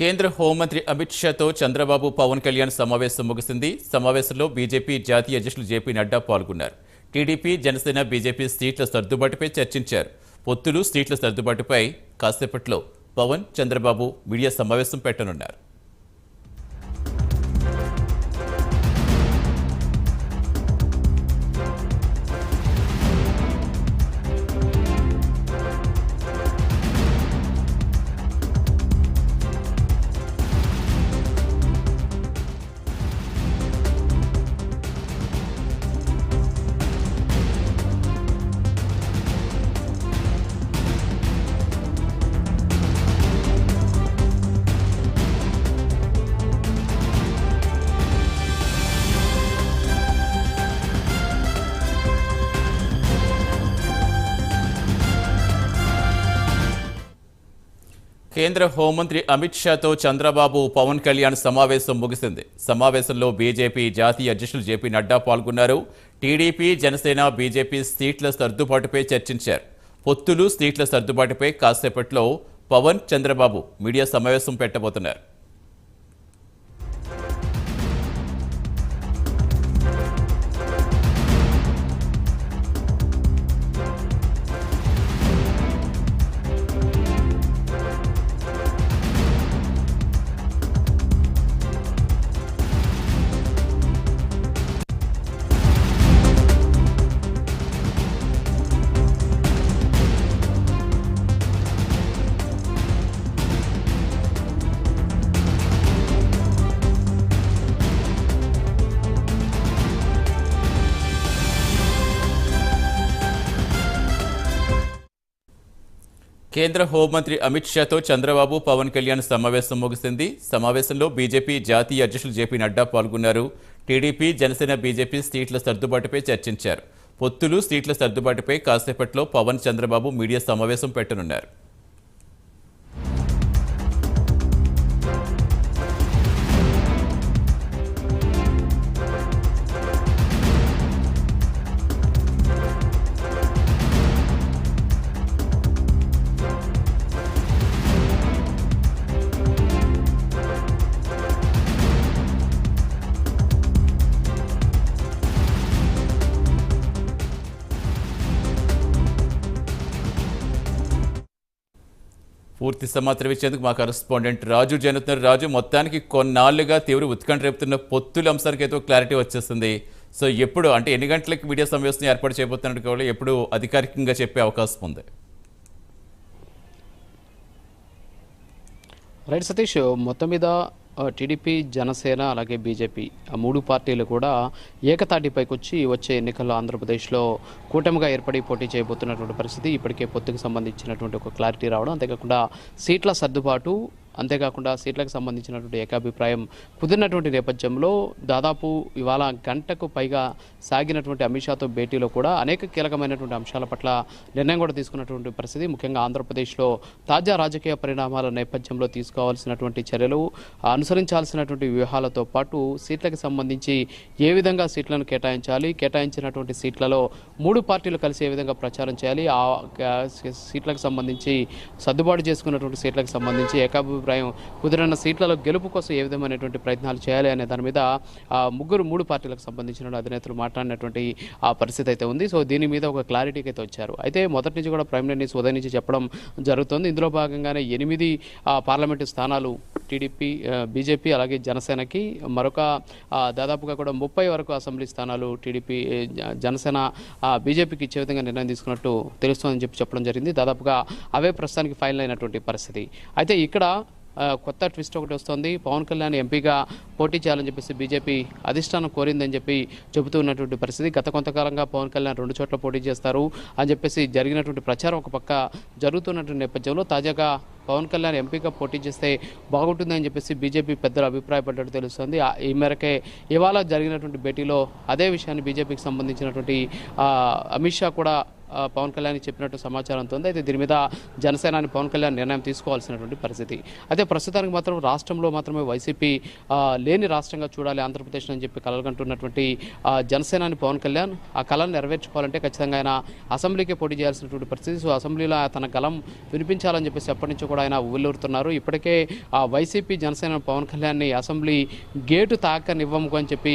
కేంద్ర హోంమంత్రి అమిత్ షాతో చంద్రబాబు పవన్ కళ్యాణ్ సమావేశం ముగిసింది. సమావేశంలో బీజేపీ జాతీయ అధ్యక్షులు జేపీ నడ్డా పాల్గొన్నారు. టీడీపీ జనసేన బీజేపీ సీట్ల సర్దుబాటుపై చర్చించారు. పొత్తులు సీట్ల సర్దుబాటుపై కాసేపట్లో పవన్ చంద్రబాబు మీడియా సమావేశం పెట్టనున్నారు. కేంద్ర హోంమంత్రి అమిత్ షాతో చంద్రబాబు పవన్ కళ్యాణ్ సమావేశం ముగిసింది. సమావేశంలో బీజేపీ జాతీయ అధ్యక్షులు జేపీ నడ్డా పాల్గొన్నారు. టీడీపీ జనసేన బీజేపీ సీట్ల సర్దుబాటుపై చర్చించారు. పొత్తులు సీట్ల సర్దుబాటుపై కాసేపట్లో పవన్ చంద్రబాబు మీడియా సమావేశం పెట్టబోతున్నారు. కేంద్ర హోంమంత్రి అమిత్ షాతో చంద్రబాబు పవన్ కళ్యాణ్ సమావేశం ముగిసింది. సమావేశంలో బీజేపీ జాతీయ అధ్యక్షులు జేపీ నడ్డా పాల్గొన్నారు. టీడీపీ జనసేన బీజేపీ సీట్ల సర్దుబాటుపై చర్చించారు. పొత్తులు సీట్ల సర్దుబాటుపై కాసేపట్లో పవన్ చంద్రబాబు మీడియా సమావేశం పెట్టనున్నారు. పూర్తి సమాచారం ఇచ్చేందుకు మా కరస్పాండెంట్ రాజు జనుతున్నారు రాజు మొత్తానికి కొన్నాళ్ళుగా తీవ్ర ఉత్కంఠ రేపుతున్న పొత్తుల అంశానికి అయితే క్లారిటీ వచ్చేస్తుంది. సో ఎప్పుడు అంటే ఎన్ని గంటలకు మీడియా సమావేశం ఏర్పాటు చేయబోతున్నట్టు కావాలి. ఎప్పుడు అధికారికంగా చెప్పే అవకాశం ఉంది. రైట్ సతీష్ మొత్తం మీద టీడీపీ జనసేన అలాగే బీజేపీ ఆ మూడు పార్టీలు కూడా ఏకతాటిపైకి వచ్చి వచ్చే ఎన్నికల్లో ఆంధ్రప్రదేశ్లో కూటమిగా ఏర్పడి పోటీ చేయబోతున్నటువంటి పరిస్థితి ఇప్పటికే పొత్తుకు సంబంధించినటువంటి ఒక క్లారిటీ రావడం. అంతేకాకుండా సీట్ల సర్దుబాటు అంతేకాకుండా సీట్లకు సంబంధించినటువంటి ఏకాభిప్రాయం కుదిరినటువంటి నేపథ్యంలో దాదాపు ఇవాళ గంటకు పైగా సాగినటువంటి అమిత్ షాతో భేటీలో కూడా అనేక కీలకమైనటువంటి అంశాల పట్ల నిర్ణయం కూడా తీసుకున్నటువంటి పరిస్థితి. ముఖ్యంగా ఆంధ్రప్రదేశ్లో తాజా రాజకీయ పరిణామాల నేపథ్యంలో తీసుకోవాల్సినటువంటి చర్యలు అనుసరించాల్సినటువంటి వ్యూహాలతో పాటు సీట్లకు సంబంధించి ఏ విధంగా సీట్లను కేటాయించాలి కేటాయించినటువంటి సీట్లలో మూడు పార్టీలు కలిసి ఏ విధంగా ప్రచారం చేయాలి ఆ సీట్లకు సంబంధించి సర్దుబాటు చేసుకున్నటువంటి సీట్లకు సంబంధించి ఏకాభి అభిప్రాయం? కుదిరిన సీట్లలో గెలుపు కోసం ఏ విధమైనటువంటి ప్రయత్నాలు చేయాలి అనే దాని మీద ముగ్గురు మూడు పార్టీలకు సంబంధించిన అధినేతలు మాట్లాడినటువంటి ఆ పరిస్థితి అయితే ఉంది. సో దీని మీద ఒక క్లారిటీకి అయితే వచ్చారు. అయితే మొదటి నుంచి కూడా ప్రైమ్ న్యూస్ ఉదయం నుంచి చెప్పడం జరుగుతుంది. ఇందులో భాగంగానే ఎనిమిది పార్లమెంటు స్థానాలు టీడీపీ బీజేపీ అలాగే జనసేనకి మరొక దాదాపుగా కూడా ముప్పై వరకు అసెంబ్లీ స్థానాలు టీడీపీ జనసేన బీజేపీకి ఇచ్చే విధంగా నిర్ణయం తీసుకున్నట్టు తెలుస్తోందని చెప్పి చెప్పడం జరిగింది. దాదాపుగా అవే ప్రస్తుతానికి ఫైనల్ అయినటువంటి పరిస్థితి. అయితే ఇక్కడ కొత్త ట్విస్ట్ ఒకటి వస్తుంది. పవన్ కళ్యాణ్ ఎంపీగా పోటీ చేయాలని చెప్పేసి బీజేపీ అధిష్టానం కోరిందని చెప్పి చెబుతూ ఉన్నటువంటి పరిస్థితి. గత కొంతకాలంగా పవన్ కళ్యాణ్ రెండు చోట్ల పోటీ చేస్తారు అని చెప్పేసి జరిగినటువంటి ప్రచారం ఒక పక్క జరుగుతున్నటువంటి నేపథ్యంలో తాజాగా పవన్ కళ్యాణ్ ఎంపీగా పోటీ చేస్తే బాగుంటుందని చెప్పేసి బీజేపీ పెద్దలు అభిప్రాయపడ్డట్టు తెలుస్తుంది. ఈ మేరకే ఇవాళ జరిగినటువంటి భేటీలో అదే విషయాన్ని బీజేపీకి సంబంధించినటువంటి అమిత్ షా కూడా పవన్ కళ్యాణ్ చెప్పినట్టు సమాచారంతో ఉంది అయితే దీని మీద జనసేనాని పవన్ కళ్యాణ్ నిర్ణయం తీసుకోవాల్సినటువంటి పరిస్థితి. అయితే ప్రస్తుతానికి మాత్రం రాష్ట్రంలో మాత్రమే వైసీపీ లేని రాష్ట్రంగా చూడాలి ఆంధ్రప్రదేశ్ అని చెప్పి కలగంటున్నటువంటి జనసేనాని పవన్ కళ్యాణ్ ఆ కళను నెరవేర్చుకోవాలంటే ఖచ్చితంగా ఆయన అసెంబ్లీకే పోటీ చేయాల్సినటువంటి పరిస్థితి. సో అసెంబ్లీలో తన గలం వినిపించాలని చెప్పేసి ఎప్పటి నుంచో కూడా ఆయన ఉవ్విల్లూరుతున్నారు ఇప్పటికే ఆ వైసీపీ జనసేన పవన్ కళ్యాణ్ని అసెంబ్లీ గేటు తాకనివ్వము అని చెప్పి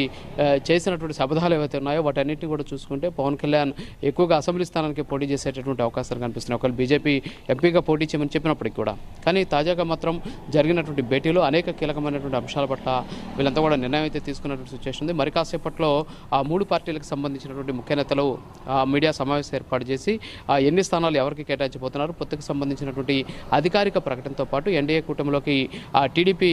చేసినటువంటి శబదాలు ఏవైతే ఉన్నాయో వాటన్నిటిని కూడా చూసుకుంటే పవన్ కళ్యాణ్ ఎక్కువగా అసెంబ్లీ స్థానం స్థానానికి పోటీ చేసేటటువంటి అవకాశాలు కనిపిస్తున్నాయి. ఒకవేళ బీజేపీ ఎంపీగా పోటీ చేయమని చెప్పినప్పటికీ కూడా. కానీ తాజాగా మాత్రం జరిగినటువంటి భేటీలో అనేక కీలకమైనటువంటి అంశాల పట్ల వీళ్ళంతా కూడా నిర్ణయం అయితే తీసుకున్నటువంటి సిచ్యువేషన్ ఉంది. మరి కాసేపట్లో ఆ మూడు పార్టీలకు సంబంధించినటువంటి ముఖ్య నేతలు మీడియా సమావేశం ఏర్పాటు చేసి ఆ, ఎన్ని స్థానాలు ఎవరికి కేటాయించబోతున్నారు పొత్తుకు సంబంధించినటువంటి అధికారిక ప్రకటనతో పాటు ఎన్డీఏ కూటమిలోకి టీడీపీ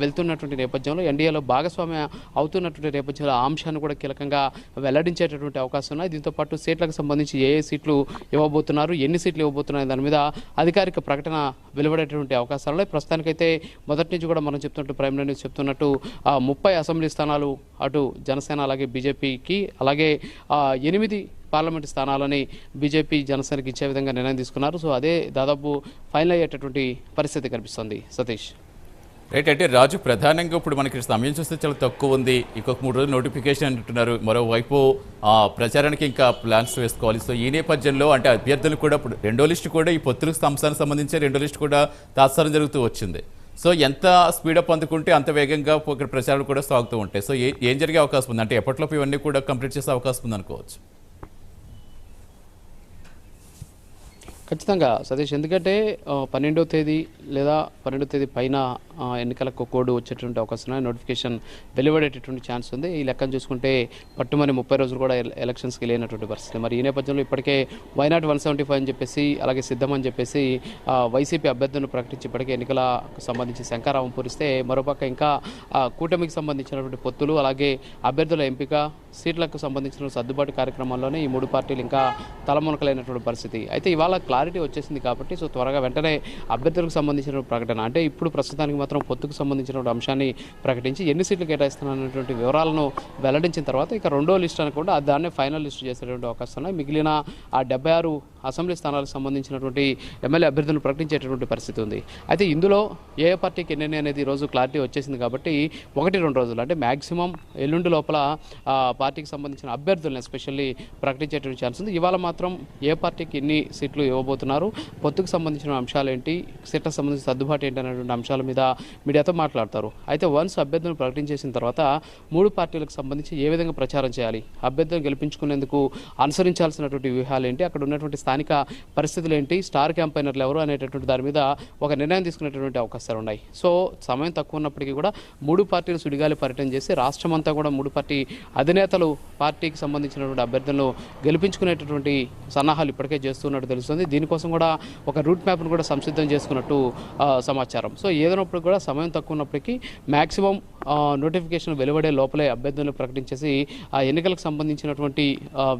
వెళ్తున్నటువంటి నేపథ్యంలో ఎన్డీఏలో భాగస్వామ్య అవుతున్నటువంటి నేపథ్యంలో ఆ అంశాన్ని కూడా కీలకంగా వెల్లడించేటటువంటి అవకాశం ఉన్నాయి. దీంతో పాటు సీట్లకు సంబంధించి ఏ ఏ సీట్లు ఇవ్వబోతున్నారు ఎన్ని సీట్లు ఇవ్వబోతున్నాయి దాని మీద అధికారిక ప్రకటన వెలువడేటువంటి అవకాశాలు ఉన్నాయి. ప్రస్తుతానికైతే మొదటి నుంచి కూడా మనం చెప్తున్నట్టు ప్రైమ్ న్యూస్ చెప్తున్నట్టు ముప్పై అసెంబ్లీ స్థానాలు అటు జనసేన అలాగే బీజేపీకి అలాగే ఎనిమిది పార్లమెంట్ స్థానాలని బీజేపీ జనసేనకి ఇచ్చే విధంగా నిర్ణయం తీసుకున్నారు. సో అదే దాదాపు ఫైనల్ అయ్యేటటువంటి పరిస్థితి కనిపిస్తుంది. సతీష్. రైట్ అంటే రాజు ప్రధానంగా ఇప్పుడు మనకి సమయం చూస్తే చాలా తక్కువ ఉంది. ఇంకొక మూడు రోజులు నోటిఫికేషన్ అంటున్నారు. మరోవైపు ఆ, ప్రచారానికి ఇంకా ప్లాన్స్ వేసుకోవాలి. సో ఈ నేపథ్యంలో అంటే అభ్యర్థులు కూడా ఇప్పుడు రెండో లిస్టు కూడా ఈ పొత్తులకు అంశానికి సంబంధించి రెండో లిస్టు కూడా తాత్సారం జరుగుతూ వచ్చింది. సో ఎంత స్పీడప్ అందుకుంటే అంత వేగంగా ఇక్కడ ప్రచారాలు కూడా సాగుతూ ఉంటాయి. సో ఏం జరిగే అవకాశం ఉంది? అంటే ఎప్పటిలోపు ఇవన్నీ కూడా కంప్లీట్ చేసే అవకాశం ఉంది అనుకోవచ్చు ఖచ్చితంగా సతీష్. ఎందుకంటే పన్నెండో తేదీ లేదా పన్నెండో తేదీ పైన ఎన్నికలకు కోడ్ వచ్చేటువంటి అవకాశం ఉన్నాయి. నోటిఫికేషన్ వెలువడేటటువంటి ఛాన్స్ ఉంది. ఈ లెక్కను చూసుకుంటే పట్టుమని ముప్పై రోజులు కూడా ఎలక్షన్స్కి లేనటువంటి పరిస్థితి. మరి ఈ నేపథ్యంలో ఇప్పటికే వైనాట్ వన్ సెవెంటీ ఫైవ్ అని చెప్పేసి అలాగే సిద్ధమని చెప్పేసి వైసీపీ అభ్యర్థులను ప్రకటించి ఇప్పటికే ఎన్నికలకు సంబంధించి శంకారావం పూరిస్తే మరోపక్క ఇంకా కూటమికి సంబంధించినటువంటి పొత్తులు అలాగే అభ్యర్థుల ఎంపిక సీట్లకు సంబంధించిన సర్దుబాటు కార్యక్రమాల్లోనే ఈ మూడు పార్టీలు ఇంకా తలమునకలైనటువంటి పరిస్థితి. అయితే ఇవాళ క్లారిటీ వచ్చేసింది కాబట్టి సో త్వరగా వెంటనే అభ్యర్థులకు సంబంధించిన ప్రకటన అంటే ఇప్పుడు ప్రస్తుతానికి మాత్రం పొత్తుకు సంబంధించిన అంశాన్ని ప్రకటించి ఎన్ని సీట్లు కేటాయిస్తున్నటువంటి వివరాలను వెల్లడించిన తర్వాత ఇక రెండో లిస్ట్ అనుకుంటే దాన్నే ఫైనల్ లిస్ట్ చేసేటువంటి అవకాశం ఉన్నాయి. మిగిలిన ఆ డెబ్బై ఆరు అసెంబ్లీ స్థానాలకు సంబంధించినటువంటి ఎమ్మెల్యే అభ్యర్థులను ప్రకటించేటటువంటి పరిస్థితి ఉంది. అయితే ఇందులో ఏ పార్టీకి ఎన్ని అనేది ఈరోజు రోజు క్లారిటీ వచ్చేసింది కాబట్టి ఒకటి రెండు రోజులు అంటే మ్యాక్సిమం ఎల్లుండి లోపల పార్టీకి సంబంధించిన అభ్యర్థులను ఎస్పెషల్లీ ప్రకటించేటువంటి ఛాన్స్ ఉంది. ఇవాళ మాత్రం ఏ పార్టీకి ఎన్ని సీట్లు ఇవ్వబోతున్నారు పొత్తుకు సంబంధించిన అంశాలు ఏంటి? సీట్లకు సంబంధించిన సర్దుబాటు ఏంటి అనేటువంటి అంశాల మీద మీడియాతో మాట్లాడతారు. అయితే వన్స్ అభ్యర్థులను ప్రకటించేసిన తర్వాత మూడు పార్టీలకు సంబంధించి ఏ విధంగా ప్రచారం చేయాలి? అభ్యర్థులను గెలిపించుకునేందుకు అనుసరించాల్సినటువంటి వ్యూహాలు ఏంటి? అక్కడ ఉన్నటువంటి స్థానిక పరిస్థితులు ఏంటి? స్టార్ క్యాంపైనర్లు ఎవరు అనేటటువంటి దాని మీద ఒక నిర్ణయం తీసుకునేటటువంటి అవకాశాలు ఉన్నాయి. సో సమయం తక్కువ ఉన్నప్పటికీ కూడా మూడు పార్టీలు సుడిగాలి పర్యటన చేసి రాష్ట్రం అంతా కూడా మూడు పార్టీ అధినేతలు పార్టీకి సంబంధించినటువంటి అభ్యర్థులను గెలిపించుకునేటటువంటి సన్నాహాలు ఇప్పటికే చేస్తున్నట్టు తెలుస్తుంది. దీనికోసం కూడా ఒక రూట్ మ్యాప్ను కూడా సంసిద్ధం చేసుకున్నట్టు సమాచారం. సో ఏదైనప్పుడు కూడా సమయం తక్కువ ఉన్నప్పటికీ మ్యాక్సిమం నోటిఫికేషన్ వెలువడే లోపలే అభ్యర్థులను ప్రకటించేసి ఆ ఎన్నికలకు సంబంధించినటువంటి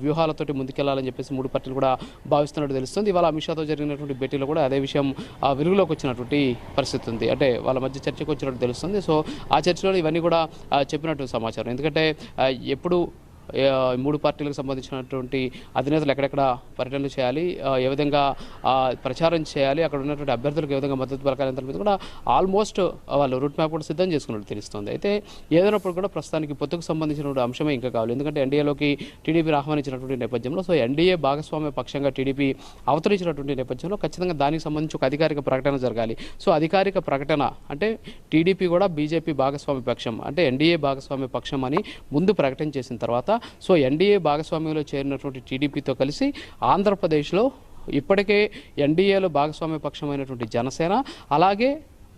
వ్యూహాలతోటి ముందుకెళ్ళాలని చెప్పేసి మూడు పార్టీలు కూడా భావిస్తున్నట్టు తెలుస్తుంది. ఇవాళ అమిత్ షాతో జరిగినటువంటి భేటీలో కూడా అదే విషయం వెలుగులోకి వచ్చినటువంటి పరిస్థితి ఉంది. అంటే వాళ్ళ మధ్య చర్చకు వచ్చినట్టు తెలుస్తుంది. సో ఆ చర్చలో ఇవన్నీ కూడా చెప్పినట్టు సమాచారం. ఎందుకంటే ఎప్పుడు మూడు పార్టీలకు సంబంధించినటువంటి అధినేతలు ఎక్కడెక్కడ పర్యటనలు చేయాలి ఏ విధంగా ప్రచారం చేయాలి అక్కడ ఉన్నటువంటి అభ్యర్థులకు ఏ విధంగా మద్దతు పలకాలి మీద కూడా ఆల్మోస్ట్ వాళ్ళు రూట్ మ్యాప్ కూడా సిద్ధం చేసుకున్నట్టు తెలుస్తుంది. అయితే ఏదైనప్పుడు కూడా ప్రస్తుతానికి పొత్తుకు సంబంధించినటువంటి అంశమే ఇంకా కావాలి. ఎందుకంటే ఎన్డీఏలోకి టీడీపీ ఆహ్వానించినటువంటి నేపథ్యంలో సో ఎన్డీఏ భాగస్వామ్య పక్షంగా టీడీపీ అవతరించినటువంటి నేపథ్యంలో ఖచ్చితంగా దానికి సంబంధించి ఒక అధికారిక ప్రకటన జరగాలి. సో అధికారిక ప్రకటన అంటే టీడీపీ కూడా బీజేపీ భాగస్వామ్య పక్షం అంటే ఎన్డీఏ భాగస్వామ్య పక్షం అని ముందు ప్రకటన చేసిన తర్వాత సో ఎన్డీఏ భాగస్వామ్యంలో చేరినటువంటి టీడీపీతో కలిసి ఆంధ్రప్రదేశ్లో ఇప్పటికే ఎన్డీఏలో భాగస్వామ్య పక్షమైనటువంటి జనసేన అలాగే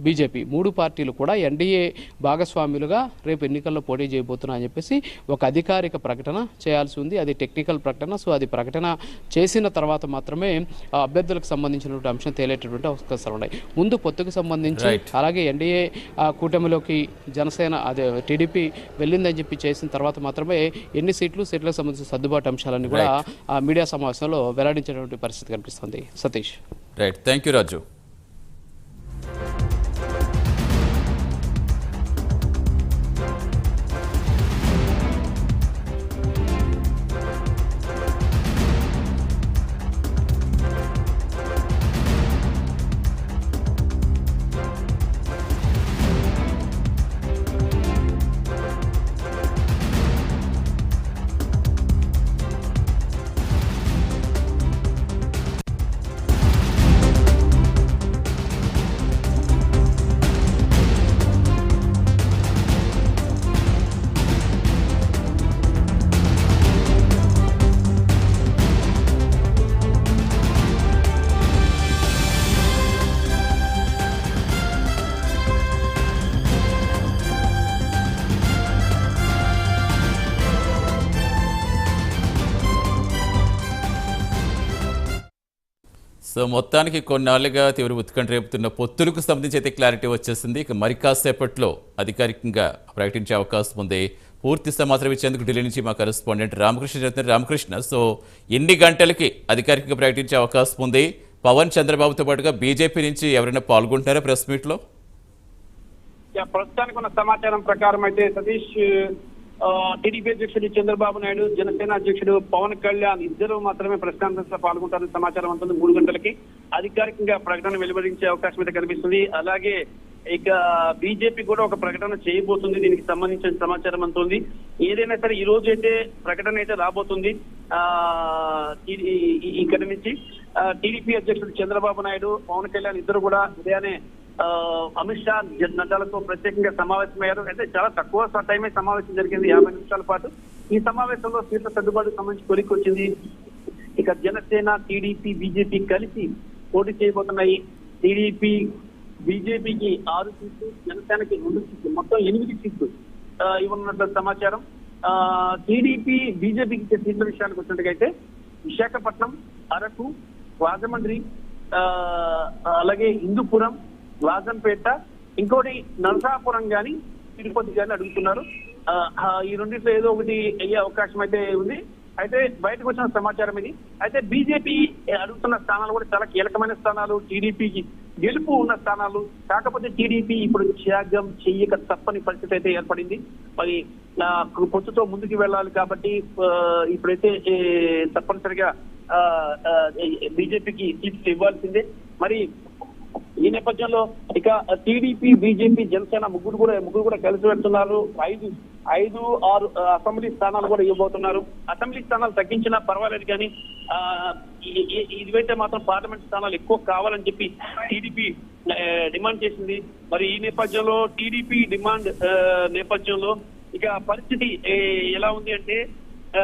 బీజేపీ మూడు పార్టీలు కూడా ఎన్డీఏ భాగస్వాములుగా రేపు ఎన్నికల్లో పోటీ చేయబోతున్నా అని చెప్పేసి ఒక అధికారిక ప్రకటన చేయాల్సి ఉంది. అది టెక్నికల్ ప్రకటన సో అది ప్రకటన చేసిన తర్వాత మాత్రమే అభ్యర్థులకు సంబంధించినటువంటి అంశం తేలేటటువంటి అవకాశాలు ఉన్నాయి. ముందు పొత్తుకు సంబంధించి. అలాగే ఎన్డీఏ కూటమిలోకి జనసేన అదే టీడీపీ వెళ్ళిందని చెప్పి చేసిన తర్వాత మాత్రమే ఎన్ని సీట్లు సీట్లకు సంబంధించిన సర్దుబాటు అంశాలన్నీ కూడా ఆ మీడియా సమావేశంలో వెల్లడించేటువంటి పరిస్థితి కనిపిస్తుంది. Satish. Right thank you Raju so మొత్తానికి కొన్నాళ్ళుగా తీవ్ర ఉత్కంఠ రేపుతున్న పొత్తులకు సంబంధించి అయితే క్లారిటీ వచ్చేసింది. ఇక మరి కాసేపట్లో అధికారికంగా ప్రకటించే అవకాశం ఉంది. పూర్తి సమాచారం ఇచ్చేందుకు ఢిల్లీ నుంచి మా కరెస్పాండెంట్ రామకృష్ణ చెప్తున్నారు రామకృష్ణ సో ఎన్ని గంటలకి అధికారికంగా ప్రకటించే అవకాశం ఉంది? పవన్ చంద్రబాబుతో పాటుగా బీజేపీ నుంచి ఎవరైనా పాల్గొంటున్నారా ప్రెస్ మీట్లో? ప్రస్తుతానికి ఉన్న సమాచారం ప్రకారం అయితే సతీష్ టీడీపీ అధ్యక్షుడు చంద్రబాబు నాయుడు జనసేన అధ్యక్షుడు పవన్ కళ్యాణ్ ఇద్దరు మాత్రమే ప్రెస్ కాన్ఫరెన్స్లో పాల్గొంటారని సమాచారం ఉంటుంది మూడు గంటలకి అధికారికంగా ప్రకటన వెలువరించే అవకాశం అయితే కనిపిస్తుంది. అలాగే ఇక బీజేపీ కూడా ఒక ప్రకటన చేయబోతుంది. దీనికి సంబంధించిన సమాచారం అంతుంది ఏదైనా సరే ఈ రోజు అయితే ప్రకటన అయితే రాబోతుంది. ఆ ఇక్కడి నుంచి టీడీపీ అధ్యక్షుడు చంద్రబాబు నాయుడు పవన్ కళ్యాణ్ ఇద్దరు కూడా ఉదయాన్నే అమిత్ షా నడ్డాలతో ప్రత్యేకంగా సమావేశమయ్యారు. అయితే చాలా తక్కువ టైమే సమావేశం జరిగింది యాభై నిమిషాల పాటు. ఈ సమావేశంలో సీట్ల సర్దుబాటుకు సంబంధించి కొలిక్కి వచ్చింది ఇక జనసేన టీడీపీ బీజేపీ కలిసి పోటీ చేయబోతున్నాయి. టీడీపీ బీజేపీకి ఆరు సీట్లు జనసేనకి రెండు సీట్లు మొత్తం ఎనిమిది సీట్లు ఇవ్వనున్నట్లు సమాచారం. ఆ, టీడీపీ బీజేపీకి ఇచ్చే సీట్ల విషయానికి వచ్చినట్టుగైతే విశాఖపట్నం అరకు రాజమండ్రి ఆ, అలాగే హిందూపురం రాజంపేట ఇంకోటి నరసాపురం గాని తిరుపతి గాని అడుగుతున్నారు. ఆ, ఈ రెండిట్లో ఏదో ఒకటి అయ్యే అవకాశం అయితే ఉంది. అయితే బయటకు వచ్చిన సమాచారం ఇది. అయితే బీజేపీ అడుగుతున్న స్థానాలు కూడా చాలా కీలకమైన స్థానాలు. టీడీపీకి గెలుపు ఉన్న స్థానాలు. కాకపోతే టీడీపీ ఇప్పుడు త్యాగం చెయ్యక తప్పని పరిస్థితి అయితే ఏర్పడింది. మరి ఆ, పొత్తుతో ముందుకు వెళ్ళాలి కాబట్టి ఇప్పుడైతే తప్పనిసరిగా బీజేపీకి సీట్లు ఇవ్వాల్సిందే. మరి ఈ నేపథ్యంలో ఇక టీడీపీ బీజేపీ జనసేన ముగ్గురు కూడా ముగ్గురు కూడా కలిసి పెడుతున్నారు ఐదు ఐదు ఆరు అసెంబ్లీ స్థానాలు కూడా ఇవ్వబోతున్నారు. అసెంబ్లీ స్థానాలు తగ్గించినా పర్వాలేదు కానీ ఆ, ఈ- ఇదివైతే మాత్రం పార్లమెంట్ స్థానాలు ఎక్కువ కావాలని చెప్పి టీడీపీ డిమాండ్ చేసింది. మరి ఈ నేపథ్యంలో టీడీపీ డిమాండ్ నేపథ్యంలో ఇక పరిస్థితి ఎలా ఉంది అంటే ఆ,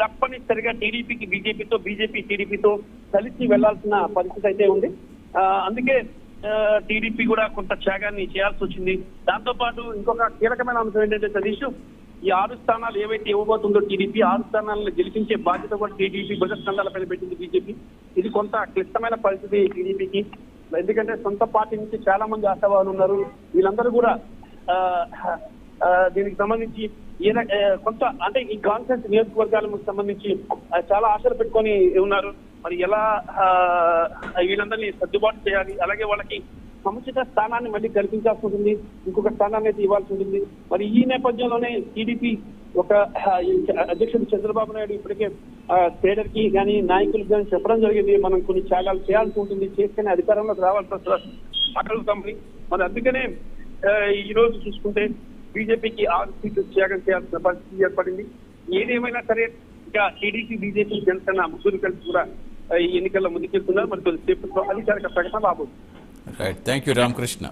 తప్పనిసరిగా టీడీపీకి బీజేపీతో బీజేపీ టీడీపీతో కలిసి వెళ్ళాల్సిన పరిస్థితి అయితే ఉంది. అందుకే టీడీపీ కూడా కొంత త్యాగాన్ని చేయాల్సి వచ్చింది. దాంతో పాటు ఇంకొక కీలకమైన అంశం ఏంటంటే సతీష్ ఈ ఆరు స్థానాలు ఏవైతే ఇవ్వబోతుందో టీడీపీ ఆరు స్థానాలను గెలిపించే బాధ్యత కూడా టీడీపీ భుజ పైన పెట్టింది బీజేపీ. ఇది కొంత క్లిష్టమైన పరిస్థితి టీడీపీకి. ఎందుకంటే సొంత పార్టీ నుంచి చాలా మంది ఆశావాదులు ఉన్నారు. వీళ్ళందరూ కూడా ఆ, ఆ, దీనికి సంబంధించి కొంత అంటే ఈ కాన్ఫరెన్స్ నియోజకవర్గాలకు సంబంధించి చాలా ఆశలు పెట్టుకొని ఉన్నారు. మరి ఎలా ఆ, వీళ్ళందరినీ సర్దుబాటు చేయాలి? అలాగే వాళ్ళకి సముచిత స్థానాన్ని మళ్ళీ కల్పించాల్సి ఉంటుంది. ఇంకొక స్థానాన్ని అయితే ఇవ్వాల్సి ఉంటుంది. మరి ఈ నేపథ్యంలోనే టీడీపీ ఒక అధ్యక్షుడు చంద్రబాబు నాయుడు ఇప్పటికే కేడర్కి కానీ నాయకులకు కానీ చెప్పడం జరిగింది. మనం కొన్ని త్యాగాలు చేయాల్సి ఉంటుంది. చేస్తేనే అధికారంలోకి రావాల్సి వస్తుంది అడగలుగుతామని మరి అందుకనే ఈ రోజు చూసుకుంటే బీజేపీకి ఆరు సీట్లు త్యాగం చేయాల్సిన పరిస్థితి ఏర్పడింది. ఏదేమైనా సరే ఇంకా టీడీపీ బీజేపీ జనసేన ముగ్గురు కలిసి కూడా ఈ ఎన్నికల్లో ముందుకెళ్తున్నారు. మరి కొద్దిసేపట్లో అధికారిక ప్రకటన రాబోతుంది. Right thank you Ramakrishna